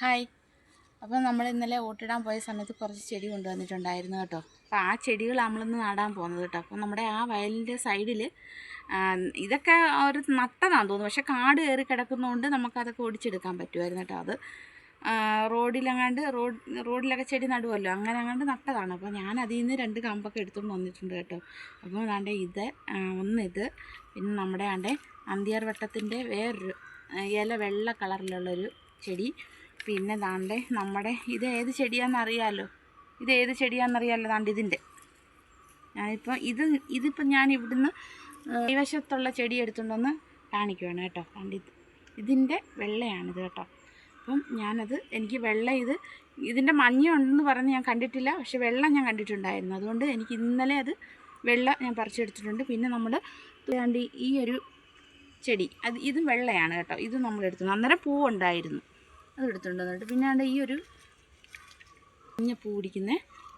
Hi. അപ്പോൾ നമ്മൾ ഇന്നലെ ഓട്ടിടാൻ പോയ സമയത്ത് കുറച്ച് ചെടി കൊണ്ടുവന്നിട്ടുണ്ടായിരുന്നു കേട്ടോ. അപ്പോൾ ആ ചെടികൾ നമ്മളിന്ന് നടാൻ പോകുന്നത് കേട്ടോ. അപ്പോൾ നമ്മുടെ ആ വയലിന്റെ സൈഡിൽ ഇതൊക്കെ ഒരു നട്ടതാണെന്ന് തോന്നുന്നു. പക്ഷേ കാട് കയറി കിടക്കുന്നതുകൊണ്ട് നമുക്കതൊക്കെ ഒടിച്ചെടുക്കാൻ പറ്റുമായിരുന്നു കേട്ടോ അത്. റോഡിലെങ്ങാണ്ട് റോഡ് റോഡിലൊക്കെ ചെടി നടുവല്ലോ. അങ്ങനെ അങ്ങാണ്ട് നട്ടതാണ്. അപ്പോൾ ഞാൻ അതിൽ നിന്ന് രണ്ട് കമ്പൊക്കെ എടുത്തുകൊണ്ട് വന്നിട്ടുണ്ട് കേട്ടോ. അപ്പോൾ അതാണ്ട് ഇത് ഒന്ന് ഇത് പിന്നെ നമ്മുടെ ആണ്ട് അന്തിയാർ വട്ടത്തിന്റെ വേറൊരു ഇല വെള്ള കളറിലുള്ളൊരു ചെടി. പിന്നെ ദാണ്ടേ നമ്മുടെ ഇത് ഏത് ചെടിയാണെന്ന് അറിയാമല്ലോ ഇത് ഏത് ചെടിയാണെന്നറിയാമല്ലോ ദാണ്ട് ഇതിന്റെ? ഞാനിപ്പോൾ ഇത് ഇതിപ്പോൾ ഞാൻ ഇവിടുന്ന് കൈവശത്തുള്ള ചെടി എടുത്തുകൊണ്ടൊന്ന് കാണിക്കുവാണ് കേട്ടോ. കണ്ടിത് ഇത് ഇതിന്റെ വെള്ളയാണിത് കേട്ടോ. അപ്പം ഞാനത് എനിക്ക് വെള്ള ഇത് ഇതിന്റെ മഞ്ഞ ഉണ്ടെന്ന് പറഞ്ഞ് ഞാൻ കണ്ടിട്ടില്ല പക്ഷേ വെള്ളം ഞാൻ കണ്ടിട്ടുണ്ടായിരുന്നു. അതുകൊണ്ട് എനിക്ക് ഇന്നലെ അത് വെള്ള ഞാൻ പറിച്ചെടുത്തിട്ടുണ്ട്. പിന്നെ നമ്മൾ ഈ ഒരു ചെടി അത് ഇതും വെള്ളയാണ് കേട്ടോ. ഇത് നമ്മളെടുത്തു. അന്നേരം പൂവുണ്ടായിരുന്നു. അത് പിന്നെ ആണ്ട് ഈ ഒരു മഞ്ഞ പൂ പിടിക്കുന്ന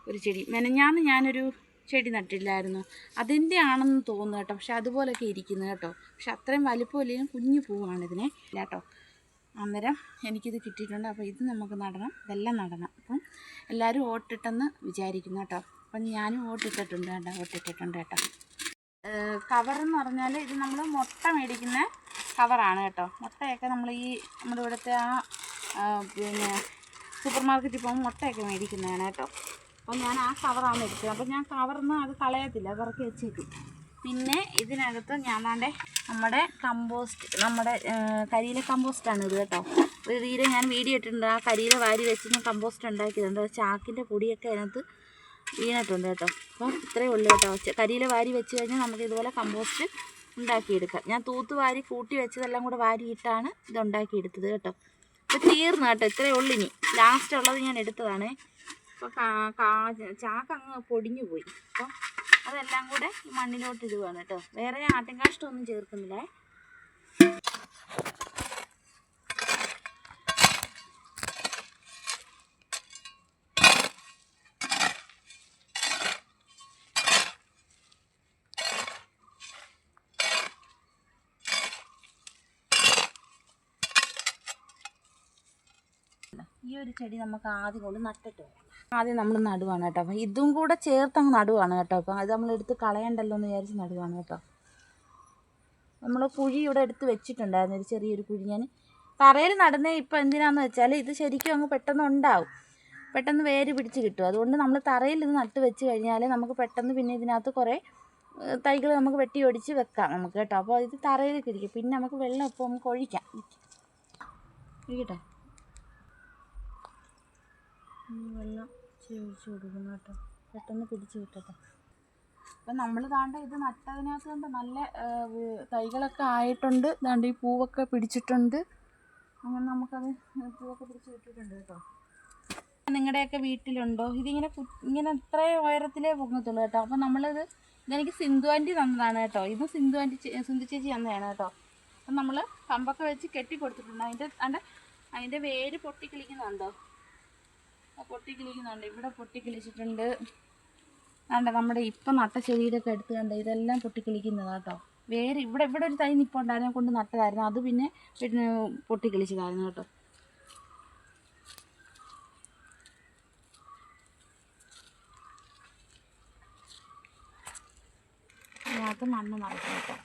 ഒരു ചെടി. മെനഞ്ഞാന്ന് ഞാനൊരു ചെടി നട്ടില്ലായിരുന്നു. അതിന്റെ ആണെന്ന് തോന്നുന്നു കേട്ടോ. പക്ഷെ അതുപോലൊക്കെ ഇരിക്കുന്നത് കേട്ടോ. പക്ഷെ അത്രയും വലിപ്പമില്ലെങ്കിലും കുഞ്ഞു പൂവാണ് ഇതിനെ. ഇല്ല കേട്ടോ. അന്നേരം എനിക്കിത് കിട്ടിയിട്ടുണ്ട്. അപ്പോൾ ഇത് നമുക്ക് നടണം. ഇതെല്ലാം നടണം. അപ്പം എല്ലാവരും ഓട്ടിട്ടെന്ന് വിചാരിക്കുന്നു കേട്ടോ. അപ്പം ഞാനും ഓട്ടിട്ടിട്ടുണ്ട് കേട്ടോ. ഓട്ടിട്ടിട്ടുണ്ട് കേട്ടോ. കവറെന്ന് പറഞ്ഞാൽ ഇത് നമ്മൾ മുട്ട മേടിക്കുന്ന കവറാണ് കേട്ടോ. മുട്ടയൊക്കെ നമ്മൾ ഈ നമ്മുടെ ഇവിടുത്തെ ആ, പിന്നെ സൂപ്പർ മാർക്കറ്റിൽ പോകുമ്പോൾ മുട്ടയൊക്കെ മേടിക്കുന്നതാണ് കേട്ടോ. അപ്പോൾ ഞാൻ ആ കവറാണ് എടുത്തത്. അപ്പോൾ ഞാൻ കവർന്ന് അത് കളയത്തില്ല അത് ഇറക്കി വെച്ചേക്കും. പിന്നെ ഇതിനകത്ത് ഞാൻ വേണ്ടേ നമ്മുടെ കമ്പോസ്റ്റ് നമ്മുടെ കരിയിലെ കമ്പോസ്റ്റാണ് ഇത് കേട്ടോ. ഒരു തീരെ ഞാൻ വീഡിയോ ഇട്ടിട്ടുണ്ട്. ആ കരിയില വാരി വെച്ച് ഞാൻ കമ്പോസ്റ്റ് ഉണ്ടാക്കിയിട്ടുണ്ട് അത് ചാക്കിന്റെ പൊടിയൊക്കെ അതിനകത്ത് വീണിട്ടുണ്ട് കേട്ടോ. അപ്പം ഇത്രയേ ഉള്ളൂ കേട്ടോ. കരിയില വാരി വെച്ച് കഴിഞ്ഞാൽ നമുക്ക് ഇതുപോലെ കമ്പോസ്റ്റ് ഉണ്ടാക്കിയെടുക്കാം. ഞാൻ തൂത്ത് വാരി കൂട്ടി വെച്ചതെല്ലാം കൂടെ വാരിയിട്ടാണ് ഇത് ഉണ്ടാക്കിയെടുത്തത് കേട്ടോ. ഇത് തീർന്നു കേട്ടോ ഇത്രയേ ഉള്ളു ഇനി. ലാസ്റ്റ് ഉള്ളത് ഞാൻ എടുത്തതാണ്. അപ്പോൾ കാ- ചാക്ക് അങ്ങ് പൊടിഞ്ഞു പോയി. അപ്പം അതെല്ലാം കൂടെ ഈ മണ്ണിലോട്ട് ഇടുവാണ് കേട്ടോ. വേറെ ആട്ടിൻകാഷ്ടമൊന്നും ചേർക്കുന്നില്ല. ഈ ഒരു ചെടി നമുക്ക് ആദ്യം കൊണ്ട് നട്ടിട്ട് വരാം. ആദ്യം നമ്മൾ നടുവാണ് കേട്ടോ. അപ്പം ഇതും കൂടെ ചേർത്ത് അങ്ങ് നടുവാണ് കേട്ടോ. അപ്പം അത് നമ്മൾ എടുത്ത് കളയണ്ടല്ലോ എന്ന് വിചാരിച്ച് നടുവാണ് കേട്ടോ. നമ്മൾ കുഴി ഇവിടെ എടുത്ത് വെച്ചിട്ടുണ്ടായിരുന്നു. ഒരു ചെറിയൊരു കുഴി. ഞാൻ തറയിൽ നടന്നേ ഇപ്പം എന്തിനാന്ന് വെച്ചാൽ ഇത് ശരിക്കും അങ്ങ് പെട്ടെന്ന് ഉണ്ടാവും. പെട്ടെന്ന് വേര് പിടിച്ച് കിട്ടും. അതുകൊണ്ട് നമ്മൾ തറയിൽ ഇത് നട്ട് വെച്ച് കഴിഞ്ഞാൽ നമുക്ക് പെട്ടെന്ന് പിന്നെ ഇതിനകത്ത് കുറേ തൈകൾ നമുക്ക് വെട്ടി ഒടിച്ച് വെക്കാം നമുക്ക് കേട്ടോ. അപ്പോൾ ഇത് തറയിലേക്ക് ഇരിക്കും പിന്നെ നമുക്ക് വെള്ളം ഇപ്പോൾ നമുക്ക് ഒഴിക്കാം. ഇരിക്കട്ടെ ഈ വെള്ളം ഇച്ചിരി കൊടുക്കണം കേട്ടോ. പെട്ടെന്ന് പിടിച്ച് കിട്ടട്ടെ. അപ്പം നമ്മൾ താണ്ട ഇത് നട്ടതിനകത്ത് കൊണ്ട് നല്ല തൈകളൊക്കെ ആയിട്ടുണ്ട്. താണ്ട് ഈ പൂവൊക്കെ പിടിച്ചിട്ടുണ്ട്. അങ്ങനെ നമുക്കത് പൂവൊക്കെ പിടിച്ച് കിട്ടിയിട്ടുണ്ട് കേട്ടോ. നിങ്ങളുടെയൊക്കെ വീട്ടിലുണ്ടോ? ഇതിങ്ങനെ ഇങ്ങനെ ഇത്ര ഉയരത്തിലേ പൊങ്ങത്തുള്ളൂ കേട്ടോ. അപ്പം നമ്മളിത് ഇതെനിക്ക് സിന്ധു ആന്റി തന്നതാണ് കേട്ടോ. ഇത് സിന്ധു ആന്റി സിന്ധു ചേച്ചി തന്നതാണ് കേട്ടോ. അപ്പം നമ്മൾ കമ്പൊക്കെ വെച്ച് കെട്ടി കൊടുത്തിട്ടുണ്ട് അതിന്റെ അതിന്റെ വേര് പൊട്ടിക്കിളിക്കുന്നുണ്ടോ? പൊട്ടിക്കിളിക്കുന്നുണ്ട്. ഇവിടെ പൊട്ടിക്കിളിച്ചിട്ടുണ്ട്. വേണ്ട നമ്മുടെ ഇപ്പം നട്ട ചെടിയിലൊക്കെ എടുത്ത് കണ്ട ഇതെല്ലാം പൊട്ടിക്കിളിക്കുന്നതാണ് കേട്ടോ വേറെ ഇവിടെ ഇവിടെ ഒരു തൈ നിൽപ്പുണ്ടായിരുന്നു കൊണ്ട് നട്ടതായിരുന്നു. അത് പിന്നെ പിന്നെ പൊട്ടിക്കിളിച്ചതായിരുന്നു കേട്ടോ. അതിനകത്ത് മണ്ണ് നിറയ്ക്കും കേട്ടോ.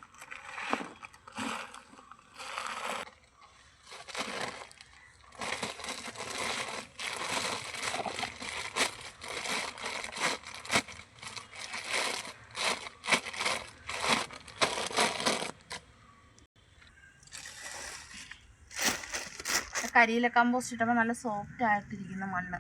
കരിയില കമ്പോസ്റ്റ് ഇട്ടപ്പോൾ നല്ല സോഫ്റ്റ് ആയിട്ടിരിക്കുന്ന മണ്ണ്.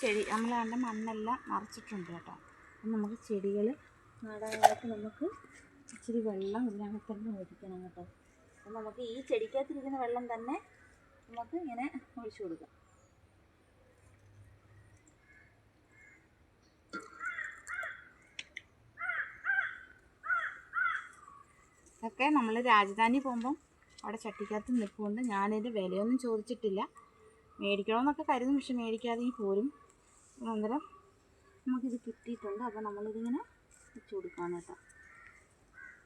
ശരി നമ്മൾ അതിന്റെ മണ്ണെല്ലാം നിറച്ചിട്ടുണ്ട് കേട്ടോ. അപ്പം നമുക്ക് ചെടികൾ നടാനായിട്ട് നമുക്ക് ഇച്ചിരി വെള്ളം ഇതിനകത്ത് തന്നെ ഒഴിക്കണം കേട്ടോ. അപ്പം നമുക്ക് ഈ ചെടിക്കകത്തിരിക്കുന്ന വെള്ളം തന്നെ നമുക്ക് ഇങ്ങനെ ഒഴിച്ചു കൊടുക്കാം. ഇതൊക്കെ നമ്മൾ രാജധാനി പോകുമ്പം അവിടെ ചട്ടിക്കകത്ത് നിൽപ്പുണ്ട്. ഞാനിത് വിലയൊന്നും ചോദിച്ചിട്ടില്ല. മേടിക്കണമെന്നൊക്കെ കരുതും. പക്ഷെ ഈ പോരും. അന്നേരം നമുക്കിത് കിട്ടിയിട്ടുണ്ട്. അപ്പോൾ നമ്മളിതിങ്ങനെ വെച്ച് കൊടുക്കുകയാണ് കേട്ടോ.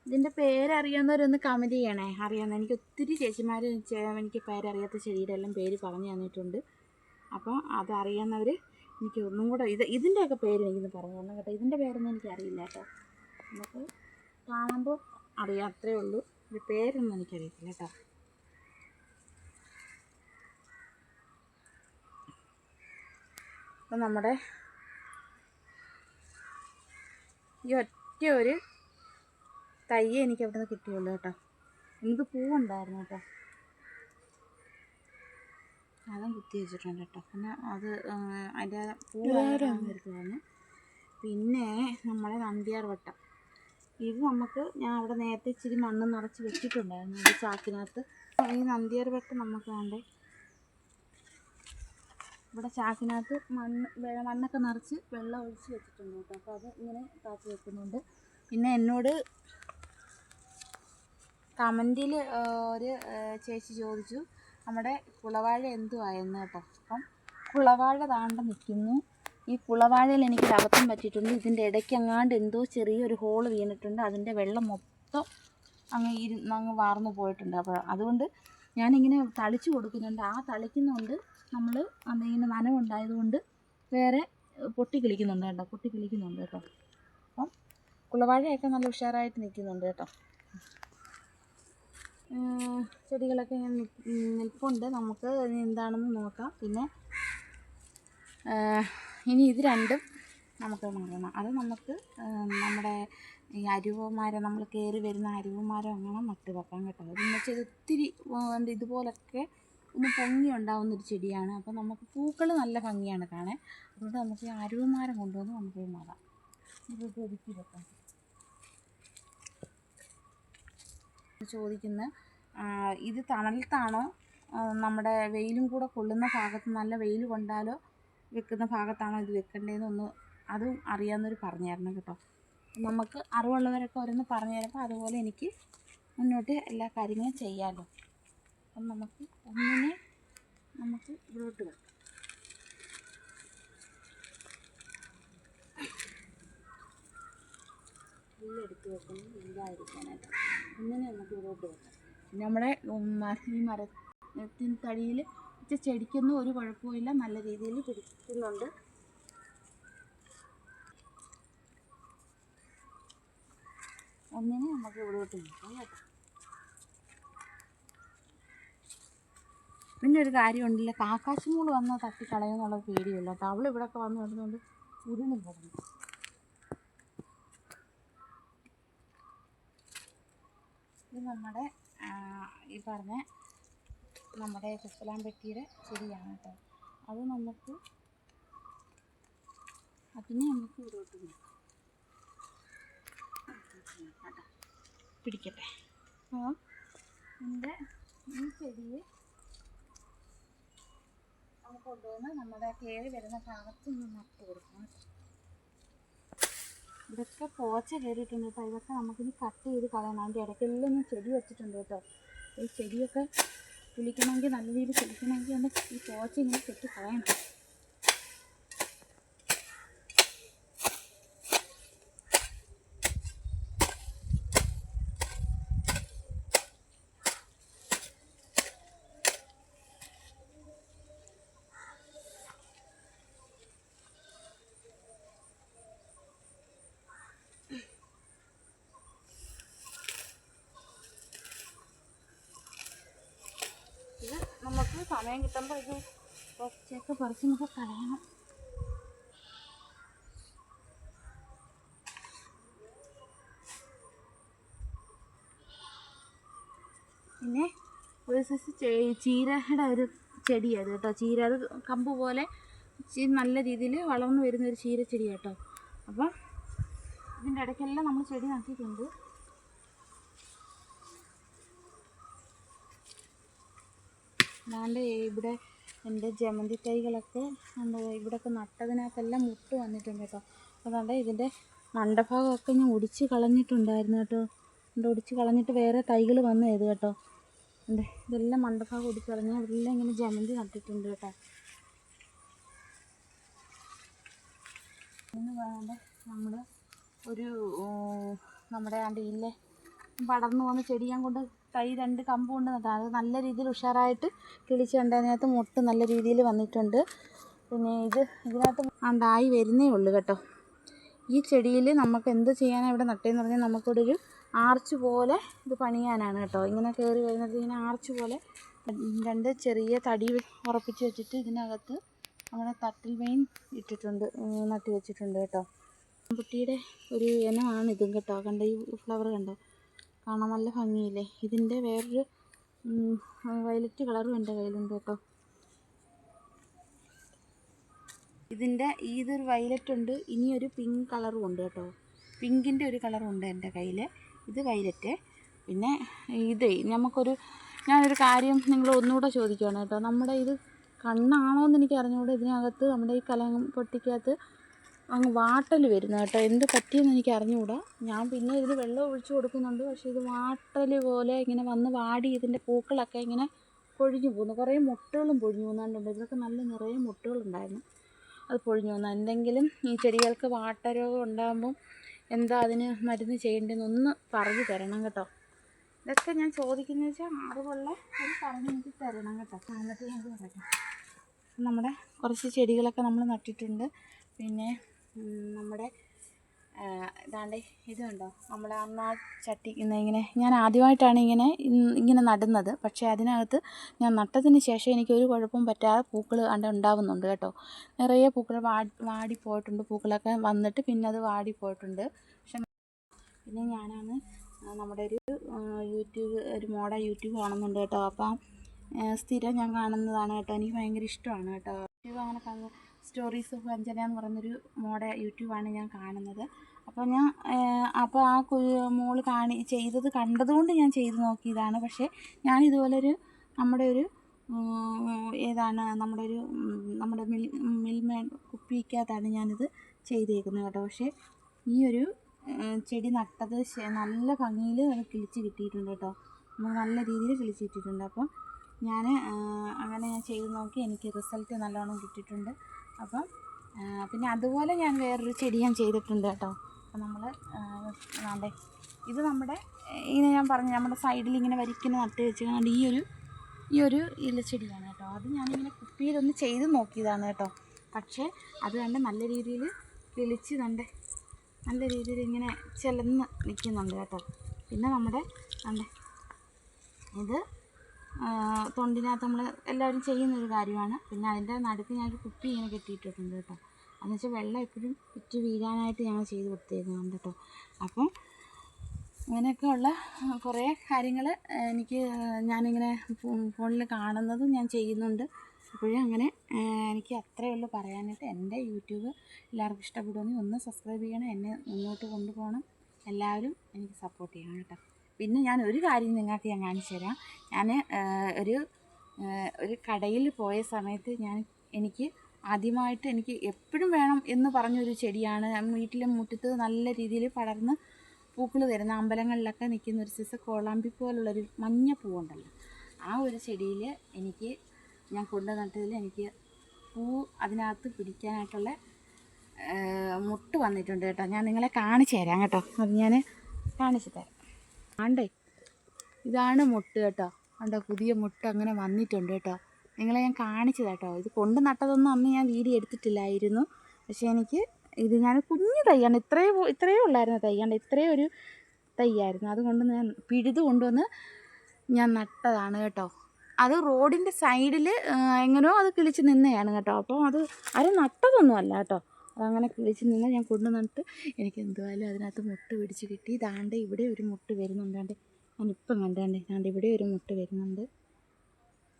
ഇതിന്റെ പേരറിയാവുന്നവരൊന്ന് കമന്റ് ചെയ്യണേ. അറിയാവുന്ന എനിക്ക് ഒത്തിരി ചേച്ചിമാർ എനിക്ക് പേരറിയാത്ത ചെടിയുടെ പേര് പറഞ്ഞു തന്നിട്ടുണ്ട്. അപ്പോൾ അത് അതറിയാവുന്നവർ എനിക്ക് ഒന്നും കൂടെ ഇത് ഇതിന്റെയൊക്കെ പേര് എനിക്കൊന്ന് പറഞ്ഞു തരണം കേട്ടോ. ഇതിന്റെ പേരൊന്നും എനിക്കറിയില്ല കേട്ടോ. നമുക്ക് കാണുമ്പോൾ അറിയാം അത്രേ ഉള്ളൂ. ഇത് പേരൊന്നും എനിക്കറിയത്തില്ല കേട്ടോ. അപ്പം നമ്മുടെ ഈ ഒറ്റ ഒരു തയ്യേ എനിക്ക് അവിടെ നിന്ന് കിട്ടിയുള്ളൂ കേട്ടോ. എനിക്ക് പൂവുണ്ടായിരുന്നു കേട്ടോ. അതും കുത്തി വെച്ചിട്ടുണ്ട് കേട്ടോ. പിന്നെ അത് അതിന്റെ പൂവായിരുന്നു പിന്നെ നമ്മളെ നന്ദിയാർ വട്ടം. ഇത് നമുക്ക് ഞാൻ അവിടെ നേരത്തെ ഇച്ചിരി മണ്ണ് നിറച്ച് വെച്ചിട്ടുണ്ടായിരുന്നു ഒരു ചാക്കിനകത്ത്. ഈ നന്ദിയാർ വട്ടം നമുക്ക് വേണ്ടേ? ഇവിടെ ചാക്കിനകത്ത് മണ്ണ് മണ്ണൊക്കെ നിറച്ച് വെള്ളം ഒഴിച്ച് വെച്ചിട്ടുണ്ട് കേട്ടോ. അപ്പോൾ അത് ഇങ്ങനെ കാത്തി വെക്കുന്നുണ്ട്. പിന്നെ എന്നോട് കമന്റിൽ ഒരു ചേച്ചി ചോദിച്ചു നമ്മുടെ കുളവാഴ എന്തുവായെന്ന് കേട്ടോ. അപ്പം കുളവാഴ താണ്ട നിൽക്കുന്നു. ഈ കുളവാഴയിൽ എനിക്ക് അബദ്ധം പറ്റിയിട്ടുണ്ട്. ഇതിന്റെ ഇടയ്ക്ക് അങ്ങാണ്ട് എന്തോ ചെറിയൊരു ഹോൾ വീണിട്ടുണ്ട്. അതിന്റെ വെള്ളം മൊത്തം അങ്ങ് ഇരുന്ന് അങ്ങ് വാർന്നു പോയിട്ടുണ്ട്. അപ്പോൾ അതുകൊണ്ട് ഞാനിങ്ങനെ തളിച്ചു കൊടുക്കുന്നുണ്ട്. ആ തളിക്കുന്നുണ്ട്. നമ്മൾ അതിങ്ങനെ നനവുണ്ടായതുകൊണ്ട് വേറെ പൊട്ടി കിളിക്കുന്നുണ്ട് കേട്ടോ പൊട്ടി കിളിക്കുന്നുണ്ട് കേട്ടോ. അപ്പം കുളവാഴയൊക്കെ നല്ല ഉഷാറായിട്ട് നിൽക്കുന്നുണ്ട് കേട്ടോ. ചെടികളൊക്കെ ഇങ്ങനെ നിൽപ്പുണ്ട്. നമുക്ക് എന്താണെന്ന് നോക്കാം. പിന്നെ ഇനി ഇത് രണ്ടും നമുക്ക് മാറണം. അത് നമുക്ക് നമ്മുടെ ഈ അരുവമാരെ നമ്മൾ കയറി വരുന്ന അരുവമാരെ അങ്ങനെ നട്ട് വെക്കാം കേട്ടോ. അതെന്ന് വെച്ചാൽ ഒത്തിരി ഇതുപോലൊക്കെ ഒന്ന് പൊങ്ങി ഉണ്ടാവുന്നൊരു ചെടിയാണ്. അപ്പോൾ നമുക്ക് പൂക്കൾ നല്ല ഭംഗിയാണ് കാണാൻ. അതുകൊണ്ട് നമുക്ക് അരുവമാരം കൊണ്ടുവന്ന് നമുക്ക് നടാം ഒതുക്കി വെക്കാം. ചോദിക്കുന്ന ഇത് തണലത്താണോ നമ്മുടെ വെയിലും കൂടെ കൊള്ളുന്ന ഭാഗത്ത് നല്ല വെയിൽ കൊണ്ടാലോ വെക്കുന്ന ഭാഗത്താണോ ഇത് വെക്കേണ്ടതെന്നൊന്ന് അതും അറിയാമെന്നൊരു പറഞ്ഞായിരുന്നു കേട്ടോ. നമുക്ക് അറിവുള്ളവരൊക്കെ ഓരോന്ന് പറഞ്ഞു തരുമ്പോൾ അതുപോലെ എനിക്ക് മുന്നോട്ട് എല്ലാ കാര്യങ്ങളും ചെയ്യാമല്ലോ അപ്പം നമുക്ക് ഒന്നിനെ നമുക്ക് ഇവിടോട്ട് വെക്കാം എടുത്ത് വെക്കുന്നത് ഇല്ലാതിരിക്കാനായിട്ട് ഒന്നിനെ നമുക്ക് ഇവിടോട്ട് വെക്കാം നമ്മുടെ ഈ മരത്തിന് തടിയിൽ ചെടിക്കൊന്നും ഒരു കുഴപ്പമില്ല നല്ല രീതിയിൽ പിടിക്കുന്നുണ്ട്. ഒന്നിനെ നമുക്ക് ഇവിടോട്ട് വെക്കാം കേട്ടോ. പിന്നെ ഒരു കാര്യമുണ്ടല്ലോ കാക്കാശുമൂൾ വന്ന് തട്ടിക്കളയുന്നുള്ള പേടിയല്ല? കേട്ടോ അവൾ ഇവിടെയൊക്കെ വന്ന് വരുന്നതുകൊണ്ട് ഉരുണി കിടന്നു ഇത് നമ്മുടെ ഈ പറഞ്ഞ നമ്മുടെ കുപ്പലാമ്പെട്ടിയുടെ ചെടിയാണ് കേട്ടോ. അത് നമുക്ക് അതിനെ നമുക്ക് ഇവിടോട്ട് കേട്ടോ പിടിക്കട്ടെ. അപ്പോൾ എന്റെ ഈ ചെടിയെ കൊണ്ടുവന്ന് നമ്മുടെ കേറി വരുന്ന ഭാഗത്തൊന്ന് നട്ട് കൊടുക്കണം ഇതൊക്കെ പോച്ച കയറിയിട്ടുണ്ട് കേട്ടോ. ഇതൊക്കെ നമുക്കിനി കട്ട് ചെയ്ത് കളയണം. അതിന്റെ ഇടയ്ക്കെല്ലാം ഞാൻ ചെടി വെച്ചിട്ടുണ്ട് കേട്ടോ. ഈ ചെടിയൊക്കെ കുളിക്കണമെങ്കിൽ നല്ല രീതിയിൽ കുളിക്കണമെങ്കിൽ ഈ പോച്ച ഇങ്ങനെ കെട്ടി കളയണം ഇത് നമുക്ക് സമയം കിട്ടുമ്പോൾ ഇത് കുറച്ചൊക്കെ പറിച്ച് നമുക്ക് കളയണം. പിന്നെ ഒരു സൈസ് ചീരയുടെ ഒരു ചെടിയാണ് കേട്ടോ. ചീര അത് കമ്പ് പോലെ നല്ല രീതിയിൽ വളർന്നു വരുന്ന ഒരു ചീരച്ചെടി കേട്ടോ. അപ്പം ഇതിന്റെ ഇടയ്ക്കെല്ലാം നമ്മൾ ചെടി നട്ടിട്ടുണ്ട്. അല്ലാണ്ട് ഇവിടെ എന്റെ ജമന്തി തൈകളൊക്കെ എന്താ ഇവിടെയൊക്കെ നട്ടതിനകത്തെല്ലാം മുട്ട് വന്നിട്ടുണ്ട് കേട്ടോ. അതുകൊണ്ട് ഇതിന്റെ മണ്ടഭാഗമൊക്കെ ഞാൻ ഒടിച്ച് കളഞ്ഞിട്ടുണ്ടായിരുന്നു കേട്ടോ. എന്റെ ഒടിച്ച് കളഞ്ഞിട്ട് വേറെ തൈകൾ വന്നത് കേട്ടോ. എന്റെ ഇതെല്ലാം മണ്ടഭാഗം ഒടിച്ച് കളഞ്ഞ് അതെല്ലാം ഇങ്ങനെ ജമന്തി നട്ടിട്ടുണ്ട് കേട്ടോ. വേണ്ട നമ്മൾ ഒരു നമ്മുടെ അണ്ടിയിലെ പടർന്നു പോകുന്ന ചെടി ഞാൻ കൊണ്ട് തൈ രണ്ട് കമ്പ് കൊണ്ട് നട്ടാ അത് നല്ല രീതിയിൽ ഉഷാറായിട്ട് കിളിച്ച് കണ്ടതിനകത്ത് മുട്ട് നല്ല രീതിയിൽ വന്നിട്ടുണ്ട്. പിന്നെ ഇത് ഇതിനകത്ത് ഉണ്ടായി വരുന്നേ ഉള്ളൂ കേട്ടോ. ഈ ചെടിയിൽ നമുക്ക് എന്ത് ചെയ്യാനാണ് ഇവിടെ നട്ടേന്ന് പറഞ്ഞാൽ നമുക്കിവിടെ ഒരു ആർച്ച് പോലെ ഇത് പണിയാനാണ് കേട്ടോ. ഇങ്ങനെ കയറി വരുന്നത് ഇങ്ങനെ ആർച്ച് പോലെ രണ്ട് ചെറിയ തടി ഉറപ്പിച്ച് വെച്ചിട്ട് ഇതിനകത്ത് നമ്മുടെ തട്ടിൽ വെയിൻ ഇട്ടിട്ടുണ്ട് നട്ടി വെച്ചിട്ടുണ്ട് കേട്ടോ. കുട്ടിയുടെ ഒരു ഇനമാണ് ഇതും കേട്ടോ. കണ്ട ഈ ഫ്ലവർ കണ്ടോ? കാണാൻ നല്ല ഭംഗിയില്ലേ? ഇതിന്റെ വേറൊരു വയലറ്റ് കളറും എന്റെ കയ്യിലുണ്ട് കേട്ടോ. ഇതിന്റെ ഇതൊരു വയലറ്റ് ഉണ്ട് ഇനിയൊരു പിങ്ക് കളറും ഉണ്ട് കേട്ടോ. പിങ്കിന്റെ ഒരു കളറും ഉണ്ട് എന്റെ കയ്യിൽ ഇത് വയലറ്റ് പിന്നെ ഇത് നമുക്കൊരു ഞാനൊരു കാര്യം നിങ്ങൾ ഒന്നുകൂടെ ചോദിക്കുകയാണ് കേട്ടോ. നമ്മുടെ ഇത് കണ്ണാണോ എന്ന് എനിക്ക് അറിഞ്ഞുകൂടെ ഇതിനകത്ത് നമ്മുടെ ഈ കലം പൊട്ടിക്കകത്ത്. അങ്ങ് വാട്ടൽ വരുന്നു കേട്ടോ. എന്ത് പറ്റിയെന്ന് എനിക്ക് അറിഞ്ഞുകൂടാ ഞാൻ പിന്നെ ഇതിൽ വെള്ളം ഒഴിച്ചു കൊടുക്കുന്നുണ്ട്. പക്ഷേ ഇത് വാട്ടൽ പോലെ ഇങ്ങനെ വന്ന് വാടി ഇതിന്റെ പൂക്കളൊക്കെ ഇങ്ങനെ പൊഴിഞ്ഞു പോകുന്നു. കുറേ മുട്ടകളും പൊഴിഞ്ഞു പോകുന്നുണ്ട്. ഇതിലൊക്കെ നല്ല നിറയെ മുട്ടുകളുണ്ടായിരുന്നു. അത് പൊഴിഞ്ഞു പോകുന്നു. എന്തെങ്കിലും ഈ ചെടികൾക്ക് വാട്ടരോഗം ഉണ്ടാകുമ്പം എന്താ അതിന് മരുന്ന് ചെയ്യേണ്ടതെന്നൊന്ന് പറഞ്ഞു തരണം കേട്ടോ. ഇതൊക്കെ ഞാൻ ചോദിക്കുന്നത് വെച്ചാൽ അറിവുള്ള ഒരു പറഞ്ഞു എനിക്ക് തരണം കേട്ടോ. എന്നിട്ട് ഞാൻ പറയാം നമ്മുടെ കുറച്ച് ചെടികളൊക്കെ നമ്മൾ നട്ടിട്ടുണ്ട്. പിന്നെ നമ്മുടെ ഇതാണ്ട് ഇതുണ്ടോ? കണ്ടോ നമ്മൾ അന്ന് ചട്ടി ഇങ്ങനെ ഞാൻ ആദ്യമായിട്ടാണ് ഇങ്ങനെ ഇങ്ങനെ നടുന്നത്. പക്ഷേ അതിനകത്ത് ഞാൻ നട്ടതിന് ശേഷം എനിക്ക് ഒരു കുഴപ്പവും പറ്റാതെ പൂക്കൾ അണ്ട ഉണ്ടാവുന്നുണ്ട് കേട്ടോ. നിറയെ പൂക്കൾ വാടി വാടിപ്പോയിട്ടുണ്ട് പൂക്കളൊക്കെ വന്നിട്ട് പിന്നെ അത് വാടിപ്പോയിട്ടുണ്ട് പക്ഷെ പിന്നെ ഞാനാണ് നമ്മുടെ ഒരു യൂട്യൂബ് ഒരു മോഡ യൂട്യൂബ് കാണുന്നുണ്ട് കേട്ടോ. അപ്പം സ്ഥിരം ഞാൻ കാണുന്നതാണ് കേട്ടോ. എനിക്ക് ഭയങ്കര ഇഷ്ടമാണ് കേട്ടോ. യൂട്യൂബ് അങ്ങനെ സ്റ്റോറീസ് ഓഫ് അഞ്ജന എന്ന് പറയുന്നൊരു മോഡ യൂട്യൂബാണ് ഞാൻ കാണുന്നത്. അപ്പോൾ ഞാൻ അപ്പോൾ ആ മോൾ കാണി ചെയ്തത് കണ്ടതുകൊണ്ട് ഞാൻ ചെയ്ത് നോക്കിയതാണ്. പക്ഷേ ഞാൻ ഇതുപോലൊരു നമ്മുടെ ഒരു ഏതാണ് നമ്മുടെ ഒരു നമ്മുടെ മിൽ മിൽമേ കുപ്പിക്കകത്താണ് ഞാനിത് ചെയ്തേക്കുന്നത് കേട്ടോ. പക്ഷേ ഈ ഒരു ചെടി നട്ടത് നല്ല ഭംഗിയിൽ കിളിച്ച് കിട്ടിയിട്ടുണ്ട് കേട്ടോ. നല്ല രീതിയിൽ കിളിച്ച് കിട്ടിയിട്ടുണ്ട്. അപ്പം ഞാൻ അങ്ങനെ ഞാൻ ചെയ്ത് നോക്കി. എനിക്ക് റിസൾട്ട് നല്ലോണം കിട്ടിയിട്ടുണ്ട്. അപ്പം പിന്നെ അതുപോലെ ഞാൻ വേറൊരു ചെടി ഞാൻ ചെയ്തിട്ടുണ്ട് കേട്ടോ. അപ്പം നമ്മൾ വേണ്ടേ ഇത് നമ്മുടെ ഇങ്ങനെ ഞാൻ പറഞ്ഞു നമ്മുടെ സൈഡിൽ ഇങ്ങനെ വരിക്കുന്ന നട്ട് വെച്ചുകൊണ്ട് ഈ ഒരു ഈ ഒരു ഇലച്ചെടിയാണ് കേട്ടോ. അത് ഞാനിങ്ങനെ കുപ്പിയിലൊന്ന് ചെയ്ത് നോക്കിയതാണ് കേട്ടോ. പക്ഷേ അത് കണ്ട് നല്ല രീതിയിൽ കിളിച്ച് കണ്ട് നല്ല രീതിയിൽ ഇങ്ങനെ ചെലന്ന് നിൽക്കുന്നുണ്ട് കേട്ടോ. പിന്നെ നമ്മുടെ കണ്ടേ ഇത് തൊണ്ടിനകത്ത് നമ്മൾ എല്ലാവരും ചെയ്യുന്നൊരു കാര്യമാണ്. പിന്നെ അതിന്റെ നടുക്ക് ഞാനൊരു കുപ്പി ഇങ്ങനെ കെട്ടിയിട്ടിട്ടുണ്ട് കേട്ടോ. എന്ന് വെച്ചാൽ വെള്ളം എപ്പോഴും ഉറ്റി വീഴാനായിട്ട് ഞങ്ങൾ ചെയ്ത് കൊടുത്തിരുന്നുണ്ട് കേട്ടോ. അപ്പം അങ്ങനെയൊക്കെയുള്ള കുറേ കാര്യങ്ങൾ എനിക്ക് ഞാനിങ്ങനെ ഫോണിൽ കാണുന്നതും ഞാൻ ചെയ്യുന്നുണ്ട്. അപ്പോഴും അങ്ങനെ എനിക്ക് അത്രയേ ഉള്ളൂ പറയാനായിട്ട്. എന്റെ യൂട്യൂബ് എല്ലാവർക്കും ഇഷ്ടപ്പെടുമെങ്കിൽ ഒന്ന് സബ്സ്ക്രൈബ് ചെയ്യണം. എന്നെ മുന്നോട്ട് കൊണ്ടുപോകണം. എല്ലാവരും എനിക്ക് സപ്പോർട്ട് ചെയ്യണം കേട്ടോ. പിന്നെ ഞാൻ ഒരു കാര്യം നിങ്ങൾക്ക് ഞാൻ കാണിച്ചു തരാം. ഞാൻ ഒരു ഒരു കടയിൽ പോയ സമയത്ത് ഞാൻ എനിക്ക് ആദ്യമായിട്ട് എനിക്ക് എപ്പോഴും വേണം എന്ന് പറഞ്ഞൊരു ചെടിയാണ്. വീട്ടിലെ മുറ്റത്ത് നല്ല രീതിയിൽ പടർന്ന് പൂക്കൾ തരുന്ന അമ്പലങ്ങളിലൊക്കെ നിൽക്കുന്ന ഒരു സൈസ് കോളാമ്പി പോലുള്ളൊരു മഞ്ഞ പൂവുണ്ടല്ലോ. ആ ഒരു ചെടിയിൽ എനിക്ക് ഞാൻ കൊണ്ടു നട്ടതിൽ എനിക്ക് പൂ അതിനകത്ത് പിടിക്കാനായിട്ടുള്ള മുട്ട് വന്നിട്ടുണ്ട് കേട്ടോ. ഞാൻ നിങ്ങളെ കാണിച്ചു തരാം കേട്ടോ. അത് ഞാൻ കാണിച്ചു തരാം. ആണ്ടേ. ഇതാണ് മുട്ട് കേട്ടോ. ആണ്ടോ പുതിയ മുട്ട അങ്ങനെ വന്നിട്ടുണ്ട് കേട്ടോ. നിങ്ങളെ ഞാൻ കാണിച്ചു കേട്ടോ. ഇത് കൊണ്ട് നട്ടതൊന്നും അന്ന് ഞാൻ വീഡിയോ എടുത്തിട്ടില്ലായിരുന്നു. പക്ഷേ എനിക്ക് ഇത് ഞാൻ കുഞ്ഞു ഇത്രയും ഇത്രയും ഇത്രയേ ഉള്ളായിരുന്നു തയ്യാണ്ട് ഇത്രയും ഒരു തയ്യായിരുന്നു അതുകൊണ്ട് ഞാൻ പിഴുത് കൊണ്ടുവന്ന് ഞാൻ നട്ടതാണ് കേട്ടോ. അത് റോഡിന്റെ സൈഡിൽ എങ്ങനെയോ അത് കിളിച്ച് നിന്നെയാണ് കേട്ടോ. അപ്പോൾ അത് ആരും നട്ടതൊന്നും അല്ല കേട്ടോ. അതങ്ങനെ കിളിച്ച് നിന്ന് ഞാൻ കൊണ്ടു നട്ട് എനിക്ക് എന്തുവായാലും അതിനകത്ത് മുട്ട് പിടിച്ച് കിട്ടി. ദാണ്ട് ഇവിടെ ഒരു മുട്ട് വരുന്നുണ്ട്. ദാണ്ട് ഞാനിപ്പം കണ്ടാണ്ട് ദാണ്ട് ഇവിടെ ഒരു മുട്ട് വരുന്നുണ്ട്.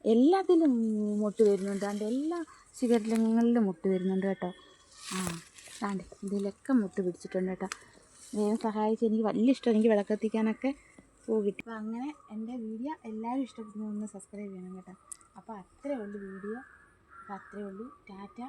എല്ലാത്തിലും മുട്ട് വരുന്നുണ്ട്. എല്ലാ ശിഖരലിംഗങ്ങളിലും മുട്ട് വരുന്നുണ്ട് കേട്ടോ. ആ ദാണ്ട് ഇതിലൊക്കെ മുട്ട് പിടിച്ചിട്ടുണ്ട് കേട്ടോ. ദൈവം സഹായിച്ച് എനിക്ക് വലിയ ഇഷ്ടം എനിക്ക് വിളക്കത്തിക്കാനൊക്കെ പൂ കിട്ടി. അപ്പോൾ അങ്ങനെ എന്റെ വീഡിയോ എല്ലാവരും ഇഷ്ടപ്പെടുന്ന. ഒന്ന് സബ്സ്ക്രൈബ് ചെയ്യണം കേട്ടോ. അപ്പോൾ അത്രേ ഉള്ളൂ വീഡിയോ. അപ്പോൾ അത്രേ ഉള്ളൂ. ടാറ്റ.